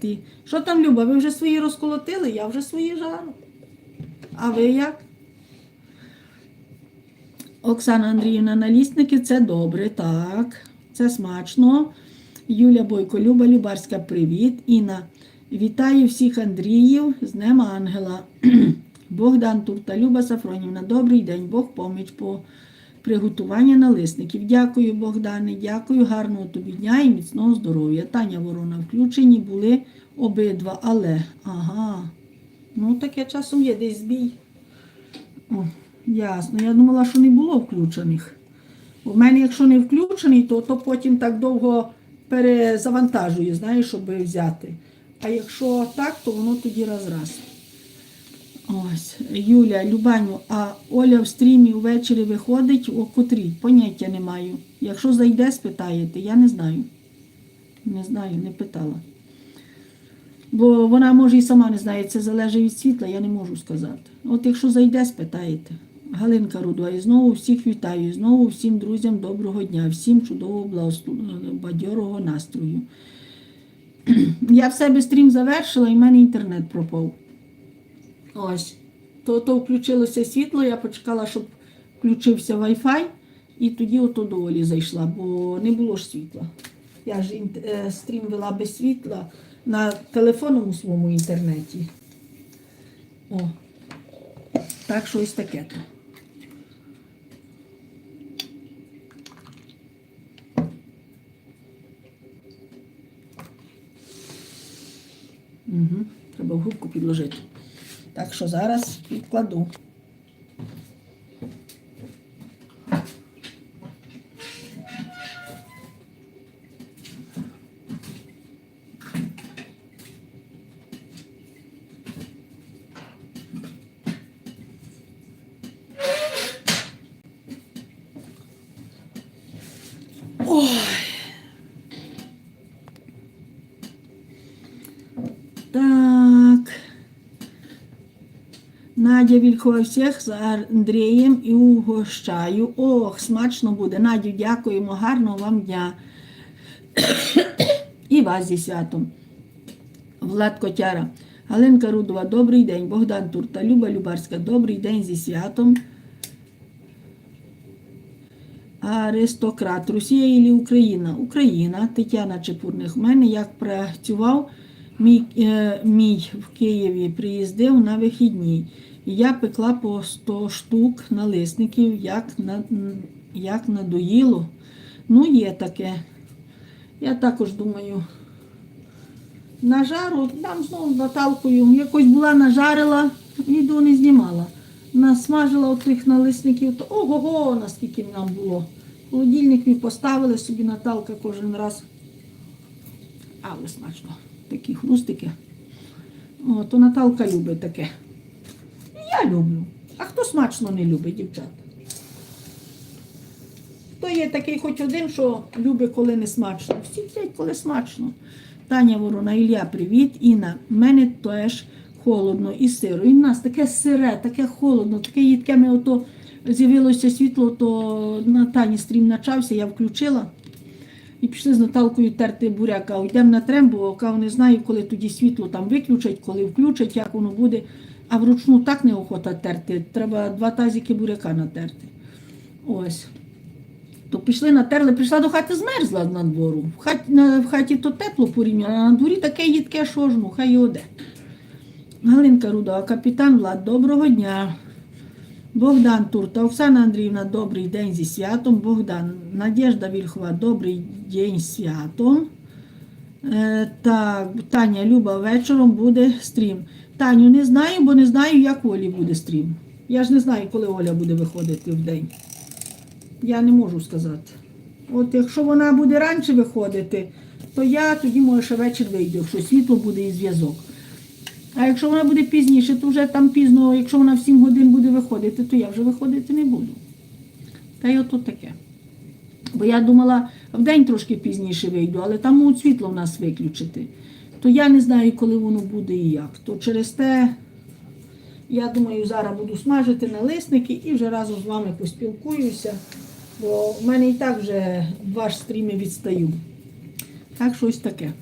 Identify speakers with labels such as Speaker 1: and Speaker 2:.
Speaker 1: Ти- Що там, Люба? Ви вже свої розколотили? Я вже свої жару. А ви як? Оксана Андріївна, налісники це добре, так. Це смачно. Юля Бойко, Люба Любарська, привіт. Інна, вітаю всіх Андріїв з Днем Ангела. Богдан Турта, Люба Сафронівна, добрий день, Бог поміч по приготуванню налисників. Дякую, Богдане, дякую, гарного тобі дня і міцного здоров'я. Таня Ворона, включені були обидва, але. Ага. Ну, таке часом є десь збій. О, ясно. Я думала, що не було включених. У мене, якщо не включений, то, то потім так довго перезавантажую, знаєш, щоб взяти. А якщо так, то воно тоді раз-раз. Ось, Юля, Любаню, а Оля в стрімі ввечері виходить о котрій? Поняття не маю. Якщо зайде, спитаєте, я не знаю. Не знаю, не питала. Бо вона може і сама не знає, це залежить від світла, я не можу сказати. От якщо зайде, спитаєте. Галинка Рудова, і знову всіх вітаю, і знову всім друзям доброго дня, всім чудового благослов- бадьорого настрою. Я в себе стрім завершила і в мене інтернет пропав. Ось. То, то включилося світло, я почекала, щоб включився Wi-Fi, і тоді ото до Олі зайшла, бо не було ж світла. Я ж е, стрім вела без світла на телефонному своєму інтернеті. О, так щось таке то. Угу. Треба в губку підложити. Так що зараз підкладу. Ой. Так. Надя Вільхова всіх з Андрієм і угощаю. Ох, смачно буде. Надю, дякуємо, гарного вам дня. І вас зі святом. Влад Котяра. Галинка Рудова, добрий день. Богдан Турта, Люба Любарська, добрий день зі святом. Аристократ. Росія і Україна? Україна. Тетяна Чепурних. У мене як працював мій, е, мій в Києві, приїздив на вихідні. Я пекла по 100 штук налисників, як, на, як надоїло. Ну, є таке. Я також думаю. На жару, там знову Наталкою, якось була нажарила, відео не знімала. Насмажила отих налисників, то ого-го, наскільки нам було. Холодильник ми поставили собі Наталка кожен раз. Але смачно. Такі хрустики. О, то Наталка любить таке. Я люблю. А хто смачно не любить, дівчата? Хто є такий хоч один, що любить, коли не смачно? Всі їдять, коли смачно. Таня Ворона, Ілля, привіт. Інна, в мене теж холодно і сиро. І в нас таке сире, таке холодно, таке їдке ми ото з'явилося світло, то на Тані стрім почався, я включила. І пішли з Наталкою терти буряк. А йдемо на трем, бо не знаю, коли тоді світло там виключать, коли включать, як воно буде. А вручну так неохота терти. Треба два тазики буряка натерти. Ось. То пішли натерли, прийшла до хати, змерзла на двору. В хаті, на, в хаті то тепло порівняно, а на дворі таке їдке, що ж, ну, хай і оде. Галинка Рудова, капітан Влад, доброго дня. Богдан Турта, Оксана Андріївна, добрий день зі святом. Богдан, Надежда Вільхова, добрий день з святом. Е, так, Таня Люба, вечором буде стрім. Таню, не знаю, бо не знаю, як Олі буде стрім. Я ж не знаю, коли Оля буде виходити в день. Я не можу сказати. От якщо вона буде раніше виходити, то я тоді, може, ще вечір вийду, якщо світло буде і зв'язок. А якщо вона буде пізніше, то вже там пізно, якщо вона в 7 годин буде виходити, то я вже виходити не буду. Та й ото таке. Бо я думала, в день трошки пізніше вийду, але там можуть світло в нас виключити. То я не знаю, коли воно буде і як. То через те, я думаю, зараз буду смажити налисники і вже разом з вами поспілкуюся, бо в мене і так вже два ж стріми відстаю. Так, щось таке.